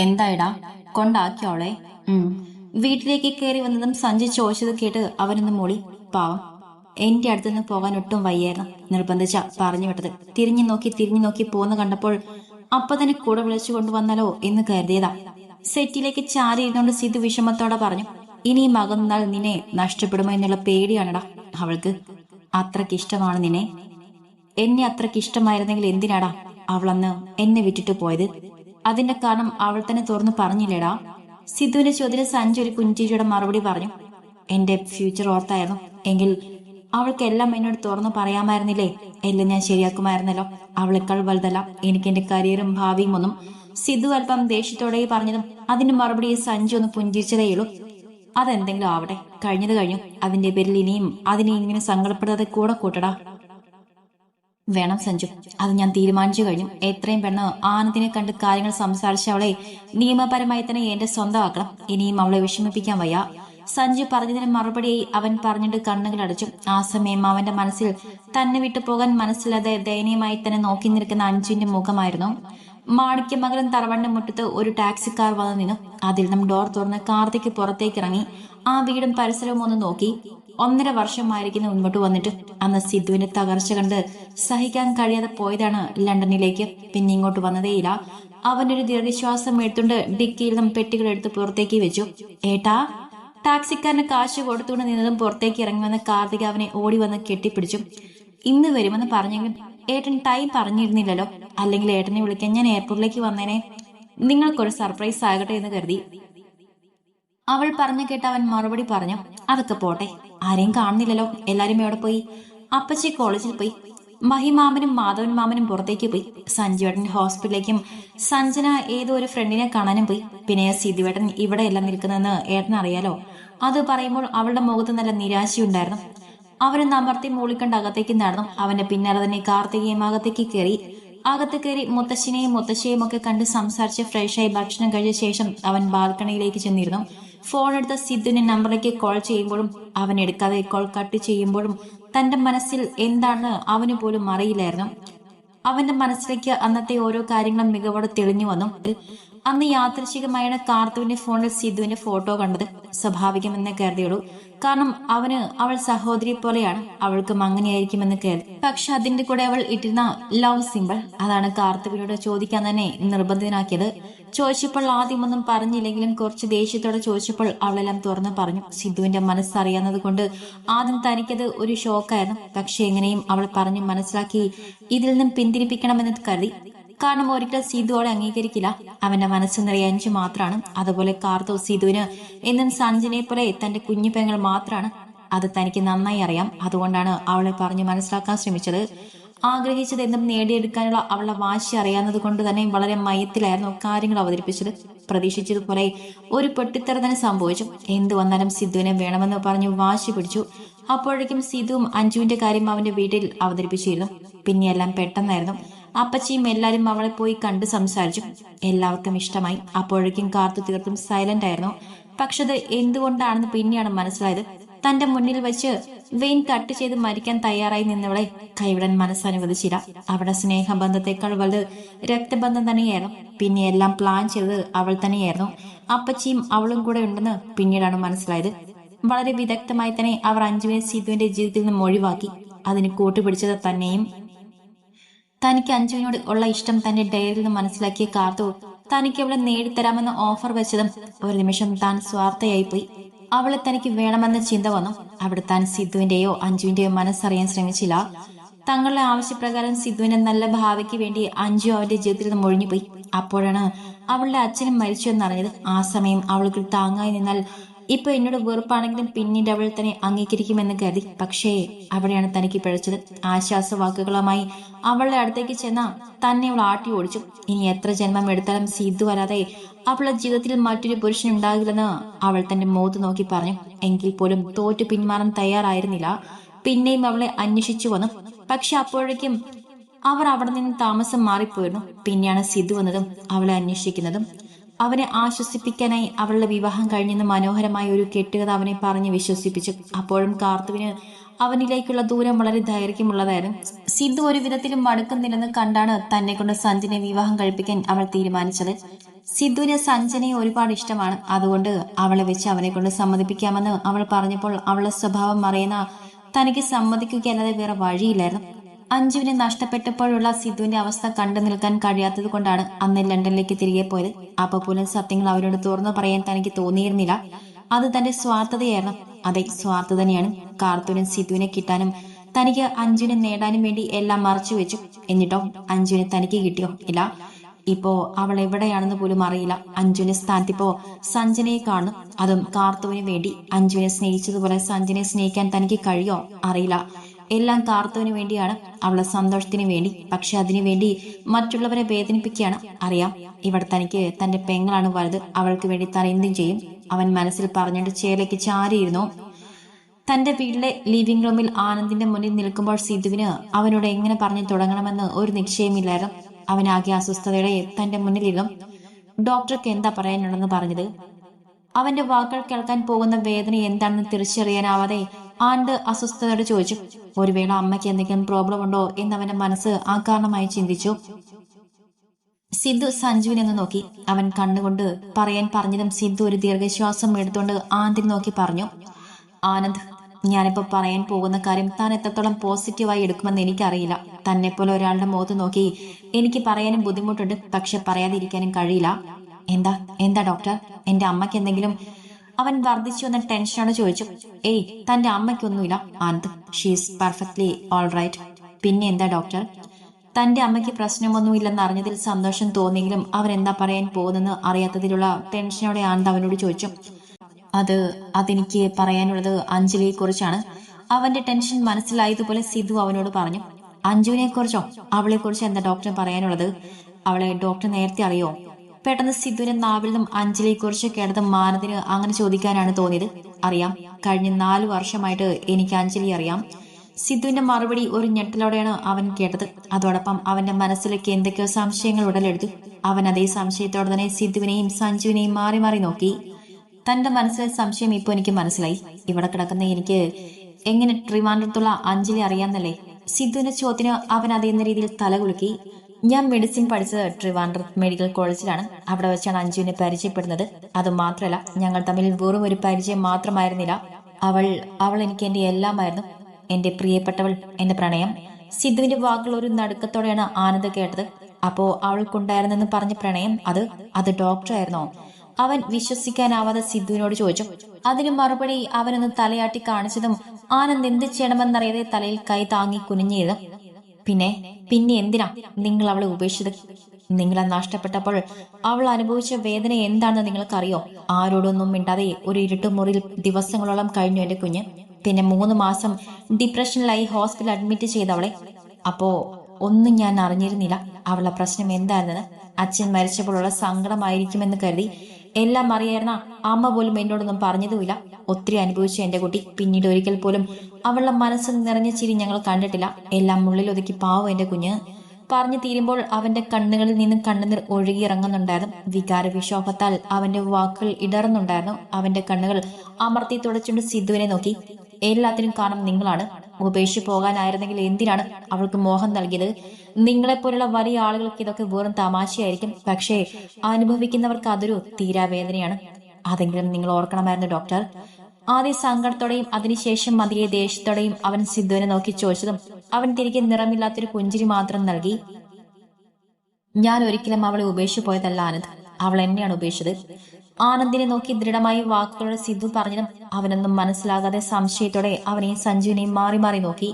എന്തായിടാ? കൊണ്ടാക്കിയോളെ. ഉം. വീട്ടിലേക്ക് കയറി വന്നതും സഞ്ജു ചോദിച്ചത് കേട്ട് അവനൊന്ന് മൊളി. പാവം. എന്റെ അടുത്തുനിന്ന് പോകാൻ ഒട്ടും വയ്യായിരുന്നു നിർബന്ധിച്ച പറഞ്ഞു വിട്ടത്. തിരിഞ്ഞു നോക്കി തിരിഞ്ഞു നോക്കി പോന്ന് കണ്ടപ്പോൾ അപ്പൊ തന്നെ കൂടെ വിളിച്ചു കൊണ്ടുവന്നാലോ എന്ന് കരുതിയതാ. സെറ്റിലേക്ക് ചാരി ഇരുന്നുകൊണ്ട് സിദ്ധു വിഷമത്തോടെ പറഞ്ഞു ഇനി മകന്നാൾ നിന്നെ നഷ്ടപ്പെടുമോ എന്നുള്ള പേടിയാണടാ അവൾക്ക്. അത്രയ്ക്ക് ഇഷ്ടമാണ് നിന്നെ. എന്നെ അത്രയ്ക്ക് ഇഷ്ടമായിരുന്നെങ്കിൽ എന്തിനാടാ അവളന്ന് എന്നെ വിട്ടിട്ട് പോയത്? അതിന്റെ കാരണം അവൾ തന്നെ തുറന്നു പറഞ്ഞില്ലേടാ? സിദ്ധുവിന്റെ ചോദ്യത്തിന് സഞ്ജു ഒരു കുഞ്ചേരിയുടെ മറുപടി പറഞ്ഞു. എന്റെ ഫ്യൂച്ചർ ഓർത്തായിരുന്നു. എങ്കിൽ അവൾക്ക് എല്ലാം എന്നോട് തുറന്നു പറയാമായിരുന്നില്ലേ? എല്ലാം ഞാൻ ശരിയാക്കുമായിരുന്നല്ലോ. അവളെക്കാൾ വലുതല്ല. എനിക്ക് എന്റെ കരിയറും ഭാവിയും ഒന്നും സിദ്ധു അല്പം ദേഷ്യത്തോടെ പറഞ്ഞതും. അതിന്റെ മറുപടി സഞ്ജു ഒന്ന് പുഞ്ചിരിച്ചതേയുള്ളൂ അതെന്തെങ്കിലും ആവട്ടെ. കഴിഞ്ഞത് കഴിഞ്ഞു. അതിന്റെ പേരിൽ ഇനിയും അതിനെ ഇങ്ങനെ സങ്കടപ്പെടാതെ കൂടെ കൂട്ടടാ. വേണം സഞ്ജു. അത് ഞാൻ തീരുമാനിച്ചു കഴിഞ്ഞു. എത്രയും പെണ്ണ് ആനന്ദിനെ കണ്ട് കാര്യങ്ങൾ സംസാരിച്ച അവളെ നിയമപരമായി തന്നെ എന്റെ സ്വന്തമാക്കണം. ഇനിയും അവളെ വിഷമിപ്പിക്കാൻ വയ്യ. സഞ്ജു പറഞ്ഞതിന് മറുപടിയായി അവൻ പറഞ്ഞിട്ട് കണ്ണുകൾ അടച്ചു. ആ സമയം അവന്റെ മനസ്സിൽ തന്നെ വിട്ടു പോകാൻ മനസ്സിലാതെ ദയനീയമായി തന്നെ നോക്കി നിൽക്കുന്ന അഞ്ജുവിന്റെ മുഖമായിരുന്നു. മാണിക്യമംഗലം തറവണ്ണ മുറ്റത്ത് ഒരു ടാക്സി കാർ വന്നു നിന്നു. അതിൽ നിന്നും ഡോർ തുറന്ന് കാർത്തിക്ക് പുറത്തേക്ക് ഇറങ്ങി. ആ വീടും പരിസരവും ഒന്ന് നോക്കി. ഒന്നര വർഷമായിരിക്കുന്ന മുൻപോട്ട് വന്നിട്ട് അന്ന് സിദ്ധുവിന്റെ തകർച്ച കണ്ട് സഹിക്കാൻ കഴിയാതെ പോയതാണ് ലണ്ടനിലേക്ക്. പിന്നെ ഇങ്ങോട്ട് വന്നതേയില്ല. ഒരു ദീർഘശ്വാസം എടുത്തുകൊണ്ട് ഡിക്കിയിൽ നിന്നും പെട്ടികൾ എടുത്ത് പുറത്തേക്ക് വെച്ചു. ഏട്ടാ ടാക്സിക്കാരന് കാശ് കൊടുത്തുകൊണ്ട് നിന്നതും പുറത്തേക്ക് ഇറങ്ങി വന്ന കാർത്തിക അവനെ ഓടി വന്ന് കെട്ടിപ്പിടിച്ചു. ഇന്ന് വരുമെന്ന് പറഞ്ഞെങ്കിലും ഏട്ടൻ ടൈം പറഞ്ഞിരുന്നില്ലല്ലോ. അല്ലെങ്കിൽ ഏട്ടനെ വിളിക്കാൻ ഞാൻ എയർപോർട്ടിലേക്ക് വന്നേനെ. നിങ്ങൾക്കൊരു സർപ്രൈസ് ആകട്ടെ എന്ന് കരുതി. അവൾ പറഞ്ഞു കേട്ട് അവൻ മറുപടി പറഞ്ഞു അതൊക്കെ പോട്ടെ. ആരെയും കാണുന്നില്ലല്ലോ. എല്ലാരും എവിടെ പോയി? അപ്പച്ചി കോളേജിൽ പോയി. മഹിമാമനും മാധവൻ മാമനും പുറത്തേക്ക് പോയി. സഞ്ജുവേട്ടൻ ഹോസ്പിറ്റലിലേക്കും സഞ്ജന ഏതോ ഒരു ഫ്രണ്ടിനെ കാണാനും പോയി. പിന്നെ സിധുവേട്ടൻ ഇവിടെ എല്ലാം നിൽക്കുന്നതെന്ന് ഏട്ടൻ അറിയാലോ. അത് പറയുമ്പോൾ അവളുടെ മുഖത്ത് നല്ല നിരാശയുണ്ടായിരുന്നു. അവനെ നമർത്തി മൂളിക്കണ്ട് അകത്തേക്ക് നടന്നു അവന്റെ പിന്നാലെ തന്നെ കാർത്തികയും അകത്തേക്ക് കയറി. അകത്ത് കയറി മുത്തശ്ശിനെയും മുത്തശ്ശിയെയും ഒക്കെ കണ്ട് സംസാരിച്ച് ഫ്രഷായി ഭക്ഷണം കഴിച്ച ശേഷം അവൻ ബാൽക്കണിയിലേക്ക് ചെന്നിരുന്നു. ഫോൺ എടുത്ത സിദ്ധുവിന്റെ നമ്പറിലേക്ക് കോൾ ചെയ്യുമ്പോഴും അവൻ എടുക്കാതെ കോൾ കട്ട് ചെയ്യുമ്പോഴും തന്റെ മനസ്സിൽ എന്താണ് അവന് പോലും അറിയില്ലായിരുന്നു. അവന്റെ മനസ്സിലേക്ക് അന്നത്തെ ഓരോ കാര്യങ്ങളും മികവോടെ തെളിഞ്ഞു വന്നു. അന്ന് യാദൃശികമായാണ് കാർത്തുവിന്റെ ഫോണിൽ സിദ്ധുവിന്റെ ഫോട്ടോ കണ്ടത് സ്വാഭാവികമെന്ന് കരുതിയുള്ളൂ. കാരണം അവന് അവൾ സഹോദരി പോലെയാണ് അവൾക്കും അങ്ങനെയായിരിക്കുമെന്ന് കരുതി. പക്ഷെ അതിന്റെ കൂടെ അവൾ ഇട്ടിരുന്ന ലവ് സിമ്പിൾ അതാണ് കാർത്തുവിനോട് ചോദിക്കാൻ തന്നെ നിർബന്ധിതനാക്കിയത്. ചോദിച്ചപ്പോൾ ആദ്യമൊന്നും പറഞ്ഞില്ലെങ്കിലും കുറച്ച് ദേഷ്യത്തോടെ ചോദിച്ചപ്പോൾ അവളെല്ലാം തുറന്നു പറഞ്ഞു. സിദ്ധുവിന്റെ മനസ്സറിയാവുന്നത് കൊണ്ട് ആദ്യം തനിക്കത് ഒരു ഷോക്കായിരുന്നു. പക്ഷെ എങ്ങനെയും അവൾ പറഞ്ഞു മനസ്സിലാക്കി ഇതിൽ നിന്നും പിന്തിരിപ്പിക്കണമെന്ന് കരുതി. കാരണം ഒരിക്കൽ സീതുവോടെ അംഗീകരിക്കില്ല. അവന്റെ മനസ്സ് നിറയെ അഞ്ചു മാത്രമാണ് അതുപോലെ കാർത്തോ സീതുവിന് എന്നും സഞ്ജനെ പോലെ തന്റെ കുഞ്ഞു പെങ്ങൾ മാത്രമാണ് അത് തനിക്ക് നന്നായി അറിയാം. അതുകൊണ്ടാണ് അവളെ പറഞ്ഞു മനസ്സിലാക്കാൻ ശ്രമിച്ചത്. ആഗ്രഹിച്ചത് എന്തും നേടിയെടുക്കാനുള്ള അവളുടെ വാശി അറിയാവുന്നത് കൊണ്ട് തന്നെ വളരെ മയത്തിലായിരുന്നു കാര്യങ്ങൾ അവതരിപ്പിച്ചത്. പ്രതീക്ഷിച്ചതുപോലെ ഒരു പൊട്ടിത്തെറ തന്നെ സംഭവിച്ചു. എന്തു വന്നാലും സിദ്ധുവിനെ വേണമെന്ന് പറഞ്ഞു വാശി പിടിച്ചു. അപ്പോഴേക്കും സിദ്ധുവും അഞ്ജുവിന്റെ കാര്യം അവന്റെ വീട്ടിൽ അവതരിപ്പിച്ചിരുന്നു. പിന്നെ എല്ലാം പെട്ടെന്നായിരുന്നു. അപ്പച്ചിയും എല്ലാരും അവളെ പോയി കണ്ട് സംസാരിച്ചു. എല്ലാവർക്കും ഇഷ്ടമായി. അപ്പോഴേക്കും കാർത്തു തീർത്തും സൈലന്റ് ആയിരുന്നു. പക്ഷെ അത് എന്തുകൊണ്ടാണെന്ന് പിന്നെയാണ് മനസ്സിലായത്. തന്റെ മുന്നിൽ വെച്ച് വെയിൻ കട്ട് ചെയ്ത് മരിക്കാൻ തയ്യാറായി നിന്നവളെ കൈവിടാൻ മനസ്സനുവദിച്ചില്ല. അവിടെ സ്നേഹബന്ധത്തെക്കാൾ വലുത് രക്തബന്ധം തന്നെയായിരുന്നു. പിന്നെ എല്ലാം പ്ലാൻ ചെയ്തത് അവൾ തന്നെയായിരുന്നു. അപ്പച്ചിയും അവളും കൂടെ ഉണ്ടെന്ന് പിന്നീടാണ് മനസ്സിലായത്. വളരെ വിദഗ്ധമായി തന്നെ അവർ അഞ്ജുവിനെ സിദ്ധുവിന്റെ ജീവിതത്തിൽ നിന്നും ഒഴിവാക്കി. അതിന് കൂട്ടുപിടിച്ചത് തന്നെയും തനിക്ക് അഞ്ജുവിനോട് ഉള്ള ഇഷ്ടം തന്റെ ഡയറിയിൽ നിന്ന് മനസ്സിലാക്കിയ കാർത്തു തനിക്ക് അവളെ നേടിത്തരാമെന്ന് ഓഫർ വെച്ചതും ഒരു നിമിഷം താൻ സ്വാർത്ഥയായി പോയി അവളെ തനിക്ക് വേണമെന്ന ചിന്ത വന്നു. അവിടെ താൻ സിദ്ധുവിന്റെയോ അഞ്ജുവിന്റെയോ മനസ്സറിയാൻ ശ്രമിച്ചില്ല. തങ്ങളുടെ ആവശ്യപ്രകാരം സിദ്ധുവിന്റെ നല്ല ഭാവിക്ക് വേണ്ടി അഞ്ജു അവന്റെ ജീവിതത്തിൽ നിന്ന് ഒഴിഞ്ഞുപോയി അപ്പോഴാണ് അവളുടെ അച്ഛനും മരിച്ചു എന്നറിഞ്ഞത് ആ സമയം അവൾക്ക് താങ്ങായി നിന്നാൽ ഇപ്പൊ എന്നോട് വെറുപ്പാണെങ്കിലും പിന്നീട് അവൾ തന്നെ അംഗീകരിക്കുമെന്ന് കരുതി. പക്ഷേ അവിടെയാണ് തനിക്ക് പിഴച്ചത്. ആശ്വാസ വാക്കുകളുമായി അവളുടെ അടുത്തേക്ക് ചെന്ന തന്നെ അവൾ ആട്ടി ഓടിച്ചു. ഇനി എത്ര ജന്മം എടുത്താലും സിദ്ധു വരാതെ അവളുടെ ജീവിതത്തിൽ മറ്റൊരു പുരുഷൻ ഉണ്ടാകില്ലെന്ന് അവൾ തന്റെ മോത്ത് നോക്കി പറഞ്ഞു. എങ്കിൽ പോലും തോറ്റു പിന്മാറാൻ തയ്യാറായിരുന്നില്ല. പിന്നെയും അവളെ അന്വേഷിച്ചു വന്നു. പക്ഷെ അപ്പോഴേക്കും അവർ അവിടെ നിന്ന് താമസം മാറിപ്പോയിരുന്നു. പിന്നെയാണ് സിദ്ധു വന്നതും അവളെ അന്വേഷിക്കുന്നതും. അവനെ ആശ്വസിപ്പിക്കാനായി അവളുടെ വിവാഹം കഴിഞ്ഞെന്ന് മനോഹരമായ ഒരു കെട്ടുകഥ അവനെ പറഞ്ഞ് വിശ്വസിപ്പിച്ചു. അപ്പോഴും കാർത്തുവിന് അവനിലേക്കുള്ള ദൂരം വളരെ ദൈർഘ്യമുള്ളതായിരുന്നു. സിദ്ധു ഒരു വിധത്തിലും മടുക്കുന്നില്ലെന്ന് കണ്ടാണ് തന്നെ കൊണ്ട് സഞ്ജനെ വിവാഹം കഴിപ്പിക്കാൻ അവൾ തീരുമാനിച്ചത്. സിദ്ധുവിന് സഞ്ജനയെ ഒരുപാട് ഇഷ്ടമാണ്. അതുകൊണ്ട് അവളെ വെച്ച് അവനെ കൊണ്ട് സമ്മതിപ്പിക്കാമെന്ന് അവൾ പറഞ്ഞപ്പോൾ അവളുടെ സ്വഭാവം അറിയുന്ന തനിക്ക് സമ്മതിക്കുകയല്ലാതെ വേറെ വഴിയില്ലായിരുന്നു. അഞ്ജുവിനെ നഷ്ടപ്പെട്ടപ്പോഴുള്ള സിദ്ധുവിന്റെ അവസ്ഥ കണ്ടു നിൽക്കാൻ കഴിയാത്തത് കൊണ്ടാണ് അന്ന് ലണ്ടനിലേക്ക് തിരികെ പോയത്. അപ്പൊ പോലും സത്യങ്ങൾ അവരോട് തുറന്നു പറയാൻ തനിക്ക് തോന്നിയിരുന്നില്ല. അത് തന്റെ സ്വാർത്ഥതയായിരുന്നു. അതെ സ്വാർത്ഥ തന്നെയാണ്. കാർത്തൂനും സിദ്ധുവിനെ കിട്ടാനും തനിക്ക് അഞ്ജുവിനെ നേടാനും വേണ്ടി എല്ലാം മറച്ചു വെച്ചു. എന്നിട്ടോ അഞ്ജുവിനെ തനിക്ക് കിട്ടിയോ? ഇല്ല. ഇപ്പോ അവൾ എവിടെയാണെന്ന് പോലും അറിയില്ല. അഞ്ജുവിന്റെ സ്ഥാനത്തിപ്പോ സഞ്ജനയെ കാണും അതും കാർത്തുവിന് വേണ്ടി അഞ്ജുവിനെ സ്നേഹിച്ചതുപോലെ സഞ്ജനെ സ്നേഹിക്കാൻ തനിക്ക് കഴിയോ? അറിയില്ല. എല്ലാം താർത്തവിന് വേണ്ടിയാണ്. അവളെ സന്തോഷത്തിന് വേണ്ടി. പക്ഷെ അതിനു വേണ്ടി മറ്റുള്ളവരെ വേദനിപ്പിക്കുകയാണ്. അറിയാം ഇവിടെ തനിക്ക് തന്റെ പെങ്ങളാണ് വലുത്. അവൾക്ക് വേണ്ടി താൻ എന്തും ചെയ്യും. അവൻ മനസ്സിൽ പറഞ്ഞിട്ട് ചേലയ്ക്ക് ചാരിയിരുന്നു. തന്റെ വീട്ടിലെ ലിവിംഗ് റൂമിൽ ആനന്ദിന്റെ മുന്നിൽ നിൽക്കുമ്പോൾ സിദ്ധുവിന് അവനോട് എങ്ങനെ പറഞ്ഞു തുടങ്ങണമെന്ന് ഒരു നിശ്ചയമില്ലായിരുന്നു. അവനാകെ അസ്വസ്ഥതയുടെ തന്റെ മുന്നിലിരുന്നു. ഡോക്ടർക്ക് എന്താ പറയാനുണ്ടെന്ന് പറഞ്ഞത്? അവന്റെ വാക്കുകൾ കേൾക്കാൻ പോകുന്ന വേദന എന്താണെന്ന് തിരിച്ചറിയാനാവാതെ ആണ്ട് അസ്വസ്ഥതയോട് ചോദിച്ചു ഒരു വേള അമ്മയ്ക്ക് എന്തെങ്കിലും പ്രോബ്ലം ഉണ്ടോ? എന്ന് അവന്റെ മനസ്സ് ആ കാരണമായി ചിന്തിച്ചു. സിദ്ധു സഞ്ജുവിനെ ഒന്ന് നോക്കി. അവൻ കണ്ണുകൊണ്ട് പറയാൻ പറഞ്ഞതും സിദ്ധു ഒരു ദീർഘശ്വാസം എടുത്തുകൊണ്ട് ആന്തിന് നോക്കി പറഞ്ഞു ആനന്ദ് ഞാനിപ്പോ പറയാൻ പോകുന്ന കാര്യം താൻ എത്രത്തോളം പോസിറ്റീവായി എടുക്കുമെന്ന് എനിക്കറിയില്ല. തന്നെപ്പോലെ പോലെ ഒരാളുടെ മുഖത്ത് നോക്കി എനിക്ക് പറയാനും ബുദ്ധിമുട്ടുണ്ട് പക്ഷെ പറയാതിരിക്കാനും കഴിയില്ല. എന്താ? എന്താ ഡോക്ടർ എന്റെ അമ്മയ്ക്ക് എന്തെങ്കിലും അവൻ വർദ്ധിച്ചു വന്ന ടെൻഷനോട് ചോദിച്ചു ഏയ് തന്റെ അമ്മയ്ക്കൊന്നുമില്ല Anand. She's perfectly all right പിന്നെ എന്താ ഡോക്ടർ തന്റെ അമ്മയ്ക്ക് പ്രശ്നമൊന്നുമില്ലെന്ന് അറിഞ്ഞതിൽ സന്തോഷം തോന്നിയെങ്കിലും അവൻ എന്താ പറയാൻ പോകുന്നെന്ന് അറിയാത്തതിലുള്ള ടെൻഷനോടെ ആനന്ദ് അവനോട് ചോദിച്ചു. അത് അതെനിക്ക് പറയാനുള്ളത് അഞ്ജലിയെ കുറിച്ചാണ്. അവന്റെ ടെൻഷൻ മനസ്സിലായതുപോലെ സിധു അവനോട് പറഞ്ഞു. അഞ്ജുവിനെ കുറിച്ചോ അവളെ കുറിച്ച് എന്താ ഡോക്ടർ പറയാനുള്ളത്? അവളെ ഡോക്ടർ നേരത്തെ അറിയോ? പെട്ടെന്ന് സിദ്ധുവിന്റെ നാവിൽ നിന്നും അഞ്ജലിയെ കുറിച്ച് കേട്ടത് മാനത്തിന് അങ്ങനെ ചോദിക്കാനാണ് തോന്നിയത്. അറിയാം കഴിഞ്ഞ നാലു വർഷമായിട്ട് എനിക്ക് അഞ്ജലി അറിയാം. സിദ്ധുവിന്റെ മറുപടി ഒരു ഞെട്ടലോടെയാണ് അവൻ കേട്ടത്. അതോടൊപ്പം അവന്റെ മനസ്സിലേക്ക് എന്തൊക്കെയോ സംശയങ്ങൾ ഉടലെടുത്തു. അവൻ അതേ സംശയത്തോടെ തന്നെ സിദ്ധുവിനെയും സഞ്ജുവിനെയും മാറി മാറി നോക്കി. തന്റെ മനസ്സിലെ സംശയം ഇപ്പൊ എനിക്ക് മനസ്സിലായി. ഇവിടെ കിടക്കുന്ന എനിക്ക് എങ്ങനെ ട്രിവാൻഡ്രത്തുള്ള അഞ്ജലി അറിയാന്നല്ലേ സിദ്ധുവിന്റെ ചോദ്യത്തിന് അവൻ അതേന്ന രീതിയിൽ തലകുലുക്കി. ഞാൻ മെഡിസിൻ പഠിച്ചത് ട്രിവാൻഡ്രത്ത് മെഡിക്കൽ കോളേജിലാണ് അവിടെ വെച്ചാണ് അഞ്ജുവിനെ പരിചയപ്പെടുന്നത്. അത് മാത്രമല്ല ഞങ്ങൾ തമ്മിൽ വെറും ഒരു പരിചയം മാത്രമായിരുന്നില്ല. അവൾ അവൾ എനിക്ക് എന്റെ എല്ലാമായിരുന്നു. എന്റെ പ്രിയപ്പെട്ടവൾ എന്റെ പ്രണയം. സിദ്ധുവിന്റെ വാക്കുകൾ ഒരു നടുക്കത്തോടെയാണ് ആനന്ദ് കേട്ടത്. അപ്പോ അവൾക്കുണ്ടായിരുന്നെന്ന് പറഞ്ഞ പ്രണയം അത് അത് ഡോക്ടറായിരുന്നോ അവൻ വിശ്വസിക്കാനാവാതെ സിദ്ധുവിനോട് ചോദിച്ചു. അതിന് മറുപടി അവനൊന്ന് തലയാട്ടി കാണിച്ചതും ആനന്ദ് എന്ത് ചെയ്യണമെന്നറിയാതെ തലയിൽ കൈ താങ്ങി കുനിഞ്ഞിരുന്നു. പിന്നെ പിന്നെ എന്തിനാ നിങ്ങൾ അവളെ ഉപേക്ഷിച്ചത്? നിങ്ങളെ നഷ്ടപ്പെട്ടപ്പോൾ അവൾ അനുഭവിച്ച വേദന എന്താണെന്ന് നിങ്ങൾക്കറിയോ? ആരോടൊന്നും മിണ്ടാതെ ഒരു ഇരുട്ടുമുറിയിൽ ദിവസങ്ങളോളം കഴിഞ്ഞു എന്റെ കുഞ്ഞ്. പിന്നെ മൂന്ന് മാസം ഡിപ്രഷനിലായി ഹോസ്പിറ്റൽ അഡ്മിറ്റ് ചെയ്തവളെ. അപ്പോ ഒന്നും ഞാൻ അറിഞ്ഞിരുന്നില്ല അവളുടെ പ്രശ്നം എന്തായിരുന്നെന്ന്. അച്ഛൻ മരിച്ചപ്പോഴുള്ള സങ്കടമായിരിക്കുമെന്ന് കരുതി എല്ലാം അറിയായിരുന്ന അമ്മ പോലും എന്നോടൊന്നും പറഞ്ഞതുമില്ല. ഒത്തിരി അനുഭവിച്ച എന്റെ കുട്ടി. പിന്നീട് ഒരിക്കൽ പോലും അവളുടെ മനസ്സ് നിറഞ്ഞ ചിരി ഞങ്ങൾ കണ്ടിട്ടില്ല. എല്ലാം ഉള്ളിൽ ഒതുക്കി പാവം എന്റെ കുഞ്ഞ്. പറഞ്ഞു തീരുമ്പോൾ അവന്റെ കണ്ണുകളിൽ നിന്ന് കണ്ണുനീർ ഒഴുകിയിറങ്ങുന്നുണ്ടായിരുന്നു വികാര വിക്ഷോഭത്താൽ അവന്റെ വാക്കുകൾ ഇടറുന്നുണ്ടായിരുന്നു. അവന്റെ കണ്ണുകൾ അമർത്തി തുടച്ചുകൊണ്ട് സിദ്ധുവിനെ നോക്കി. എല്ലാത്തിനും കാരണം നിങ്ങളാണ്. ഉപേക്ഷിച്ചു പോകാനായിരുന്നെങ്കിൽ എന്തിനാണ് അവൾക്ക് മോഹം നൽകിയത്? നിങ്ങളെപ്പോലുള്ള വലിയ ആളുകൾക്ക് ഇതൊക്കെ വെറും തമാശയായിരിക്കും. പക്ഷേ അനുഭവിക്കുന്നവർക്ക് അതൊരു തീരാവേദനയാണ്. അതെങ്കിലും നിങ്ങൾ ഓർക്കണമായിരുന്നു ഡോക്ടർ. ആദ്യ സങ്കടത്തോടെയും അതിനുശേഷം മതിയെ ദേഷ്യത്തോടെയും അവൻ സിദ്ധുവിനെ നോക്കി ചോദിച്ചതും അവൻ തിരികെ നിറമില്ലാത്തൊരു പുഞ്ചിരി മാത്രം നൽകി. ഞാൻ ഒരിക്കലും അവളെ ഉപേക്ഷിച്ചു പോയതല്ല ആനന്ദ് അവൾ എന്നെയാണ് ഉപേക്ഷിച്ചത്. ആനന്ദിനെ നോക്കി ദൃഢമായി വാക്കുകളുടെ സിദ്ധു പറഞ്ഞതും അവനൊന്നും മനസ്സിലാകാതെ സംശയത്തോടെ അവനെയും സഞ്ജുവിനെയും മാറി മാറി നോക്കി.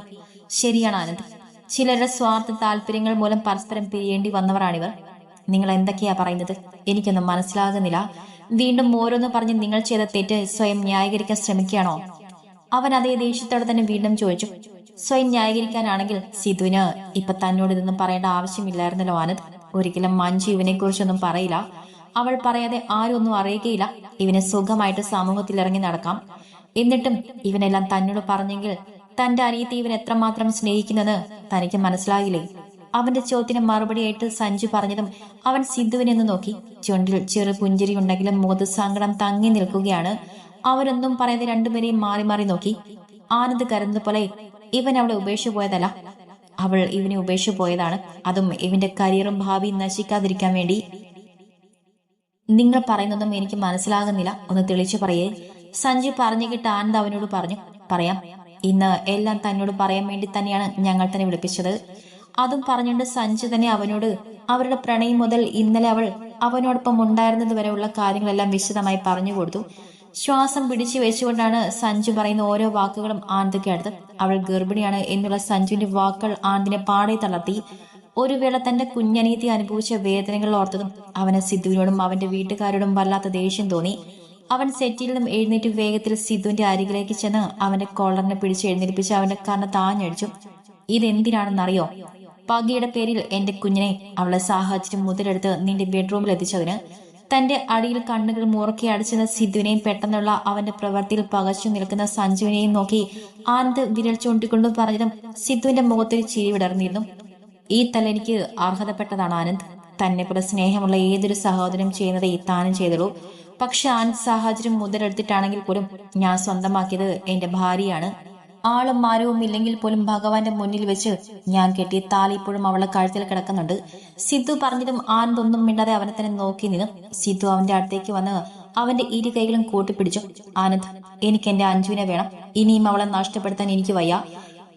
ശരിയാണ് ആനന്ദ്. ചിലരുടെ സ്വാർത്ഥ താല്പര്യങ്ങൾ മൂലം പരസ്പരം പിരിയേണ്ടി വന്നവരാണിവർ. നിങ്ങൾ എന്തൊക്കെയാ പറയുന്നത്? എനിക്കൊന്നും മനസ്സിലാകുന്നില്ല. വീണ്ടും ഓരോന്ന് പറഞ്ഞ് നിങ്ങൾ ചെയ്ത തെറ്റ് സ്വയം ന്യായീകരിക്കാൻ ശ്രമിക്കുകയാണോ? അവൻ അതേ ദേഷ്യത്തോടെ തന്നെ വീണ്ടും ചോദിച്ചു. സ്വയം ന്യായീകരിക്കാനാണെങ്കിൽ സിധുവിന് ഇപ്പൊ തന്നോട് ഇതൊന്നും പറയേണ്ട ആവശ്യമില്ലായിരുന്നല്ലോ ആനന്ദ്. ഒരിക്കലും മഞ്ജു ഇവനെ കുറിച്ചൊന്നും പറയില്ല. അവൾ പറയാതെ ആരും ഒന്നും അറിയുകയില്ല. ഇവനെ സുഖമായിട്ട് സമൂഹത്തിൽ ഇറങ്ങി നടക്കാം. എന്നിട്ടും ഇവനെല്ലാം തന്നോട് പറഞ്ഞെങ്കിൽ തന്റെ അനിയത്തി ഇവൻ എത്രമാത്രം സ്നേഹിക്കുന്നത് തനിക്ക് മനസ്സിലാകില്ലേ അവന്റെ ചോദ്യത്തിന് മറുപടിയായിട്ട് സഞ്ജു പറഞ്ഞതും അവൻ സിന്ധുവിനെ ഒന്ന് നോക്കി. ചുണ്ടിൽ ചെറു പുഞ്ചിരി ഉണ്ടെങ്കിലും മുഖത്ത് സങ്കടം തങ്ങി നിൽക്കുകയാണ്. അവരൊന്നും പറയാതെ രണ്ടുപേരെയും മാറി മാറി നോക്കി. ആനന്ദ് കരുതുന്നത് പോലെ ഇവൻ അവളെ ഉപേക്ഷ പോയതല്ല. അവൾ ഇവനെ ഉപേക്ഷ പോയതാണ്. അതും ഇവന്റെ കരിയറും ഭാവിയും നശിക്കാതിരിക്കാൻ വേണ്ടി. നിങ്ങൾ പറയുന്നതും എനിക്ക് മനസ്സിലാകുന്നില്ല. ഒന്ന് തെളിച്ചു പറയേ. സഞ്ജു പറഞ്ഞു കിട്ട ആനന്ദ് അവനോട് പറഞ്ഞു പറയാം. ഇന്ന് എല്ലാം തന്നോട് പറയാൻ വേണ്ടി തന്നെയാണ് ഞങ്ങൾ തന്നെ വിളിപ്പിച്ചത്. അതും പറഞ്ഞുകൊണ്ട് സഞ്ജു തന്നെ അവനോട് അവരുടെ പ്രണയം മുതൽ ഇന്നലെ അവൾ അവനോടൊപ്പം ഉണ്ടായിരുന്നത് വരെയുള്ള കാര്യങ്ങളെല്ലാം വിശദമായി പറഞ്ഞു കൊടുത്തു. ശ്വാസം പിടിച്ചു വെച്ചുകൊണ്ടാണ് സഞ്ജു പറയുന്ന ഓരോ വാക്കുകളും ആനന്ദ് കേട്ടത് അവൾ ഗർഭിണിയാണ് എന്നുള്ള സഞ്ജുവിന്റെ വാക്കുകൾ ആനന്ദിനെ പാടെ തളർത്തി. ഒരു വേള തന്റെ കുഞ്ഞനീതി അനുഭവിച്ച വേദനകൾ ഓർത്തതും അവന് സിദ്ധുവിനോടും അവന്റെ വീട്ടുകാരോടും വല്ലാത്ത ദേഷ്യം തോന്നി. അവൻ സെറ്റിൽ നിന്നും എഴുന്നേറ്റ് വേഗത്തിൽ സിദ്ധുവിന്റെ അരികിലേക്ക് ചെന്ന് അവന്റെ കോളറിനെ പിടിച്ച് എഴുന്നേൽപ്പിച്ച് അവന്റെ കണ്ണ് താഞ്ഞടിച്ചു. ഇതെന്തിനാണെന്നറിയോ? പകിയുടെ പേരിൽ എന്റെ കുഞ്ഞിനെ അവളെ സാഹചര്യം മുതലെടുത്ത് നിന്റെ ബെഡ്റൂമിൽ എത്തിച്ചതിന്. തന്റെ അടിയിൽ കണ്ണുകൾ മുറക്കി അടിച്ചെന്ന സിദ്ധുവിനെയും പെട്ടെന്നുള്ള അവന്റെ പ്രവൃത്തിയിൽ പകച്ചു നിൽക്കുന്ന സഞ്ജുവിനെയും നോക്കി ആനന്ദ് വിരൽ ചൂണ്ടിക്കൊണ്ടു പറഞ്ഞതും സിദ്ധുവിന്റെ മുഖത്തൊരു ചിരി വിടർന്നിരുന്നു. ഈ തല എനിക്ക് അർഹതപ്പെട്ടതാണ്. ആനന്ദ് തന്നെ പോലെ സ്നേഹമുള്ള ഏതൊരു സഹോദരം ചെയ്യുന്നത് താനും ചെയ്തുള്ളൂ. പക്ഷെ ആനന്ദ് സാഹചര്യം മുതലെടുത്തിട്ടാണെങ്കിൽ പോലും ഞാൻ സ്വന്തമാക്കിയത് എന്റെ ഭാര്യയാണ്. ആളും മാരവും ഇല്ലെങ്കിൽ പോലും ഭഗവാന്റെ മുന്നിൽ വെച്ച് ഞാൻ കെട്ടിയ താലി ഇപ്പോഴും അവളെ കഴുത്തിൽ കിടക്കുന്നുണ്ട്. സിദ്ധു പറഞ്ഞതും ആനന്ദ് ഒന്നും മിണ്ടാതെ അവനെ തന്നെ നോക്കി നിന്നു. സിദ്ധു അവന്റെ അടുത്തേക്ക് വന്ന് അവന്റെ ഇരു കൈകളും കൂട്ടിപ്പിടിച്ചു. ആനന്ദ് എനിക്ക് എന്റെ അഞ്ജുവിനെ വേണം. ഇനിയും അവളെ നഷ്ടപ്പെടുത്താൻ എനിക്ക് വയ്യ.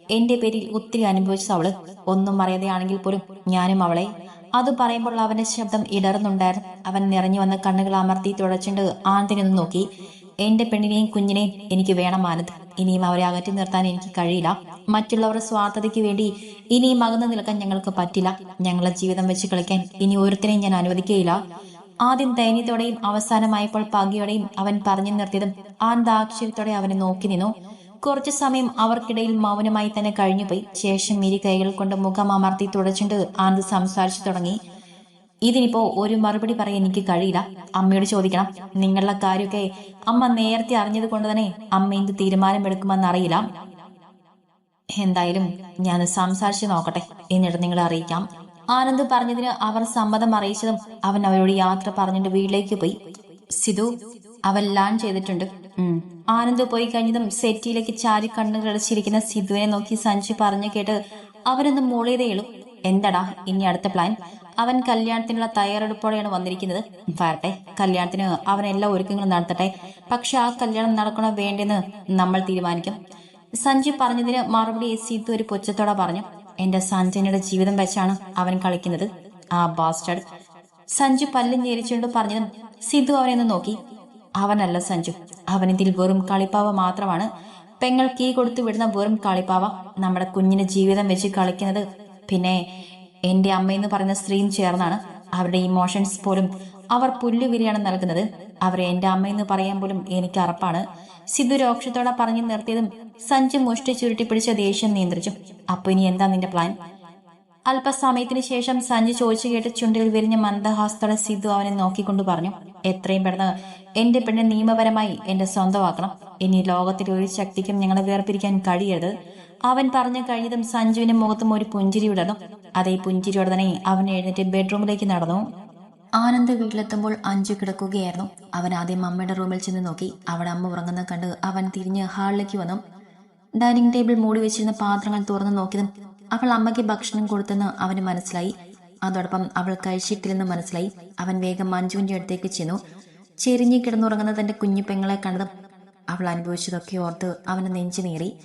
എന്റെ പേരിൽ ഒത്തിരി അനുഭവിച്ചത് അവൾ. ഒന്നും അറിയാതെയാണെങ്കിൽ പോലും ഞാനും അവളെ. അത് പറയുമ്പോൾ അവന്റെ ശബ്ദം ഇടർന്നുണ്ടായിരുന്നു അവൻ നിറഞ്ഞു വന്ന കണ്ണുകൾ അമർത്തി തുടച്ചുകൊണ്ട് ആനന്ദിനെ നോക്കി. എന്റെ പെണ്ണിനെയും കുഞ്ഞിനെയും എനിക്ക് വേണം ആനന്ദ്. ഇനിയും അവരെ അകറ്റി നിർത്താൻ എനിക്ക് കഴിയില്ല. മറ്റുള്ളവരുടെ സ്വാർത്ഥതയ്ക്ക് വേണ്ടി ഇനിയും അകന്നു നിൽക്കാൻ ഞങ്ങൾക്ക് പറ്റില്ല. ഞങ്ങളെ ജീവിതം വെച്ച് കളിക്കാൻ ഇനി ഒരുത്തിനെയും ഞാൻ അനുവദിക്കുകയില്ല. ആദ്യം ദൈന്യത്തോടെയും അവസാനമായപ്പോൾ പകിയോടെയും അവൻ പറഞ്ഞു നിർത്തിയതും ആനന്ദ് ആശ്ചര്യത്തോടെ അവനെ നോക്കി നിന്നു. കുറച്ചു സമയം അവർക്കിടയിൽ മൗനമായി തന്നെ കഴിഞ്ഞുപോയി. ശേഷം ഇരു കൈകൾ കൊണ്ട് മുഖം അമർത്തി തുടച്ചുണ്ട് ആനന്ദ് സംസാരിച്ചു തുടങ്ങി. ഇതിനിപ്പോ ഒരു മറുപടി പറയാൻ എനിക്ക് കഴിയില്ല. അമ്മയോട് ചോദിക്കണം. നിങ്ങളുടെ കാര്യമൊക്കെ അമ്മ നേരത്തെ അറിഞ്ഞത് കൊണ്ട് തന്നെ അമ്മ എന്ത് തീരുമാനമെടുക്കുമെന്ന് അറിയില്ല. എന്തായാലും ഞാൻ സംസാരിച്ചു നോക്കട്ടെ. എന്നിട്ട് നിങ്ങളെ അറിയിക്കാം. ആനന്ദ് പറഞ്ഞതിന് അവർ സമ്മതം അറിയിച്ചതും അവൻ അവരോട് യാത്ര പറഞ്ഞിട്ട് വീട്ടിലേക്ക് പോയി. സിധു അവൻ ലാൻ ചെയ്തിട്ടുണ്ട്. ആനന്ദ് പോയി കഴിഞ്ഞതും സെറ്റിയിലേക്ക് ചാരി കണ്ണുകൾ അടച്ചിരിക്കുന്ന സിധുവിനെ നോക്കി സഞ്ജു പറഞ്ഞു കേട്ട് അവനൊന്ന് മൂളിയതേയുള്ളൂ എന്തടാ ഇനി അടുത്ത പ്ലാൻ? അവൻ കല്യാണത്തിനുള്ള തയ്യാറെടുപ്പോടെയാണ് വന്നിരിക്കുന്നത്. വരട്ടെ കല്യാണത്തിന് അവൻ എല്ലാ ഒരുക്കങ്ങളും നടത്തട്ടെ. പക്ഷെ ആ കല്യാണം നടക്കണോ വേണ്ടെന്ന് നമ്മൾ തീരുമാനിക്കും. സഞ്ജു പറഞ്ഞതിന് മറുപടി സിദ്ധു ഒരു പുച്ഛത്തോടെ പറഞ്ഞു. എന്റെ സഞ്ജനയുടെ ജീവിതം വെച്ചാണ് അവൻ കളിക്കുന്നത് ആ ബാസ്റ്റഡ് സഞ്ജു പല്ലും ഞെരിച്ചുകൊണ്ട് പറഞ്ഞതും സിദ്ധു അവനെ ഒന്ന് നോക്കി. അവനല്ല സഞ്ജു. അവനിതിൽ വെറും കളിപ്പാവ മാത്രമാണ്. പെങ്ങൾ കീ കൊടുത്തു വിടുന്ന വെറും കളിപ്പാവ നമ്മുടെ കുഞ്ഞിന് ജീവിതം വെച്ച് കളിക്കുന്നത്. പിന്നെ എന്റെ അമ്മയെന്ന് പറയുന്ന സ്ത്രീയും ചേർന്നാണ് അവരുടെ ഇമോഷൻസ് പോലും. അവർ പുല്ലുവിരിയാണ് നൽകുന്നത് അവരെ എന്റെ അമ്മയെന്ന് പറയാൻ പോലും എനിക്ക് അറപ്പാണ്. സിദ്ധു രോക്ഷത്തോടെ പറഞ്ഞു നിർത്തിയതും സഞ്ജു മുഷ്ടി ചുരുട്ടി പിടിച്ച ദേഷ്യം നിയന്ത്രിച്ചു. അപ്പൊ ഇനി എന്താ നിന്റെ പ്ലാൻ അല്പസമയത്തിന് ശേഷം സഞ്ജു ചോദിച്ചു കേട്ട് ചുണ്ടിൽ വിരിഞ്ഞ മന്ദഹാസത്തോടെ സിദ്ധു അവനെ നോക്കിക്കൊണ്ട് പറഞ്ഞു എത്രയും പെട്ടെന്ന് എന്റെ പെണ്ണെ നിയമപരമായി എന്റെ സ്വന്തമാക്കണം. ഇനി ലോകത്തിലെ ഒരു ശക്തിക്കും ഞങ്ങളെ വേർപിരിക്കാൻ കഴിയരുത്. അവൻ പറഞ്ഞു കഴിഞ്ഞതും സഞ്ജുവിന്റെ മുഖത്തും ഒരു പുഞ്ചിരി വിടർന്നു അതേ പുഞ്ചിരിയോടെ തന്നെ അവൻ എഴുന്നേറ്റ് ബെഡ്റൂമിലേക്ക് നടന്നു. ആനന്ദ് വീട്ടിലെത്തുമ്പോൾ അഞ്ചു കിടക്കുകയായിരുന്നു. അവൻ ആദ്യം അമ്മയുടെ റൂമിൽ ചെന്ന് നോക്കി. അവിടെ അമ്മ ഉറങ്ങുന്നത് കണ്ട് അവൻ തിരിഞ്ഞ് ഹാളിലേക്ക് വന്നു. ഡൈനിങ് ടേബിൾ മൂടി വെച്ചിരുന്ന പാത്രങ്ങൾ തുറന്നു നോക്കിയതും അവൾ അമ്മയ്ക്ക് ഭക്ഷണം കൊടുത്തെന്ന് അവന് മനസ്സിലായി. അതോടൊപ്പം അവൾ കഴിച്ചിട്ടില്ലെന്ന് മനസ്സിലായി. അവൻ വേഗം മഞ്ജുവിന്റെ അടുത്തേക്ക് ചെന്നു. ചെരിഞ്ഞു കിടന്നുറങ്ങുന്ന തന്റെ കുഞ്ഞു പെങ്ങളെ കണ്ടതും അവൾ അനുഭവിച്ചതൊക്കെ ഓർത്ത് അവന് നെഞ്ചു നേറി.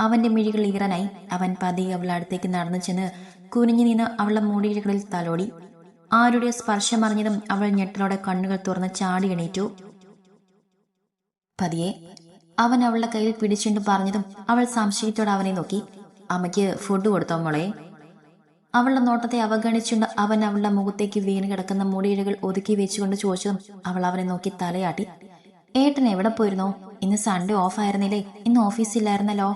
അവന്റെ മിഴികൾ ഈറനായി. അവൻ പതിയെ അവളുടെ അടുത്തേക്ക് നടന്നു ചെന്ന് കുനിഞ്ഞു നിന്ന് അവളുടെ മൂടിയിഴകളിൽ തലോടി. ആരുടെ സ്പർശം അറിഞ്ഞതും അവൾ ഞെട്ടലോടെ കണ്ണുകൾ തുറന്ന് ചാടി എണീറ്റു. പതിയെ അവൻ അവളുടെ കയ്യിൽ പിടിച്ചുകൊണ്ട് പറഞ്ഞതും അവൾ സംശയത്തോടെ അവനെ നോക്കി. അമ്മയ്ക്ക് ഫുഡ് കൊടുത്തോ മോളെ? അവളുടെ നോട്ടത്തെ അവഗണിച്ചുകൊണ്ട് അവൻ അവളുടെ മുഖത്തേക്ക് വീണ് കിടക്കുന്ന മുടിയിഴകൾ ഒതുക്കി വെച്ചുകൊണ്ട് ചോദിച്ചു അവൾ അവനെ നോക്കി തലയാട്ടി. ഏട്ടൻ എവിടെ പോയിരുന്നോ? ഇന്ന് സൺഡേ ഓഫ് ആയിരുന്നില്ലേ? ഇന്ന് ഓഫീസില്ലായിരുന്നല്ലോ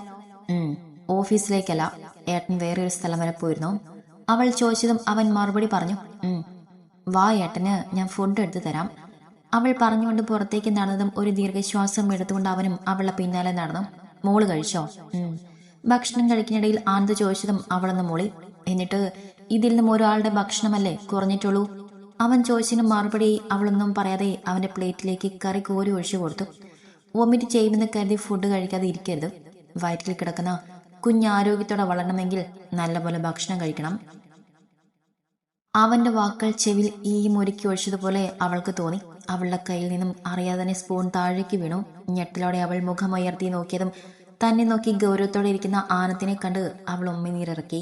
ഉം ഓഫീസിലേക്കല്ല ഏട്ടൻ വേറെ ഒരു സ്ഥലം വരെ പോയിരുന്നു. അവൾ ചോദിച്ചതും അവൻ മറുപടി പറഞ്ഞു ഉം വാ ഏട്ടന് ഞാൻ ഫുഡ് എടുത്തു തരാം. അവൾ പറഞ്ഞുകൊണ്ട് പുറത്തേക്ക് നടന്നതും ഒരു ദീർഘശ്വാസം എടുത്തുകൊണ്ട് അവനും അവളുടെ പിന്നാലെ നടന്നു. മോൾ കഴിച്ചോ? ഉം. ഭക്ഷണം കഴിക്കുന്നിടയിൽ ആനന്ദ് ചോദിച്ചതും അവളൊന്ന് മോളി. എന്നിട്ട് ഇതിൽ നിന്നും ഒരാളുടെ ഭക്ഷണമല്ലേ കുറഞ്ഞിട്ടുള്ളൂ? അവൻ ചോദിച്ചതിന് മറുപടി അവളൊന്നും പറയാതെ അവന്റെ പ്ലേറ്റിലേക്ക് കറി കോരി ഒഴിച്ചു കൊടുത്തു. വൊമിറ്റ് ചെയ്യുമെന്ന് കരുതി ഫുഡ് കഴിക്കാതെ ഇരിക്കരുത്. വയറ്റിൽ കിടക്കുന്ന കുഞ്ഞ് ആരോഗ്യത്തോടെ വളരണമെങ്കിൽ നല്ലപോലെ ഭക്ഷണം കഴിക്കണം. അവന്റെ വാക്കുകൾ ചെവിൽ ഈ മുരുക്കി ഒഴിച്ചതുപോലെ അവൾക്ക് തോന്നി. അവളുടെ കയ്യിൽ നിന്നും അറിയാതെ തന്നെ സ്പൂൺ താഴേക്ക് വീണു. ഞെട്ടലോടെ അവൾ മുഖമുയർത്തി നോക്കിയതും തന്നെ നോക്കി ഗൗരവത്തോടെ ഇരിക്കുന്ന ആനത്തിനെ കണ്ട് അവൾ ഉമ്മനീരിറക്കി